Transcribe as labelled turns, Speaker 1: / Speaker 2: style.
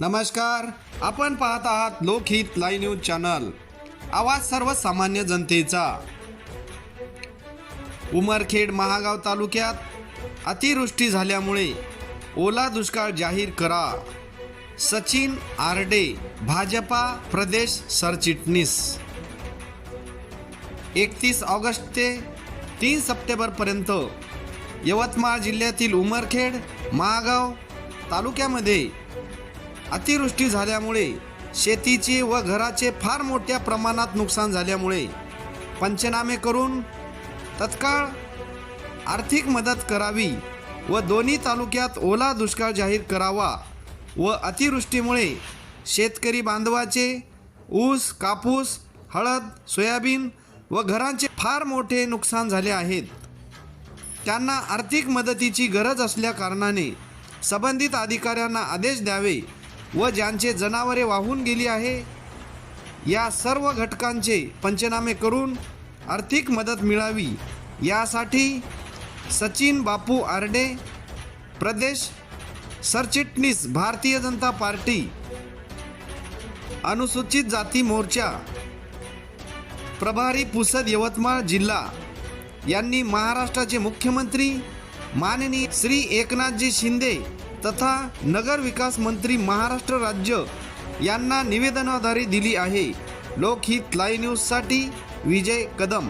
Speaker 1: नमस्कार. आपण पाहत आहात लोकहित लाईव्ह न्यूज चॅनल. आवाज सर्वसामान्य जनतेचा. उमरखेड महागाव तालुक्यात अतिवृष्टी झाल्यामुळे ओला दुष्काळ जाहीर करा. सचिन आरडे भाजपा प्रदेश सरचिटणीस. एकतीस ऑगस्ट ते तीन सप्टेंबरपर्यंत यवतमाळ जिल्ह्यातील उमरखेड महागाव तालुक्यामध्ये अतिवृष्टी झाल्यामुळे शेतीचे व घराचे फार मोठ्या प्रमाणात नुकसान झाल्यामुळे पंचनामे करून तत्काळ आर्थिक मदत करावी व दोन्ही तालुक्यात ओला दुष्काळ जाहीर करावा व अतिवृष्टीमुळे शेतकरी बांधवाचे ऊस कापूस हळद सोयाबीन व घरांचे फार मोठे नुकसान झाले आहेत. त्यांना आर्थिक मदतीची गरज असल्याकारणाने संबंधित अधिकाऱ्यांना आदेश द्यावे व ज्यांचे जनावरे वाहून गेली आहे या सर्व घटकांचे पंचनामे करून आर्थिक मदत मिळावी. यासाठी सचिन बापू आरडे प्रदेश सरचिटणीस भारतीय जनता पार्टी अनुसूचित जाती मोर्चा प्रभारी पुसद यवतमाळ जिल्हा यांनी महाराष्ट्राचे मुख्यमंत्री माननीय श्री एकनाथजी शिंदे तथा नगर विकास मंत्री महाराष्ट्र राज्य यांना निवेदनाद्वारे दिली आहे. लोकहित लाईव्ह न्यूजसाठी विजय कदम.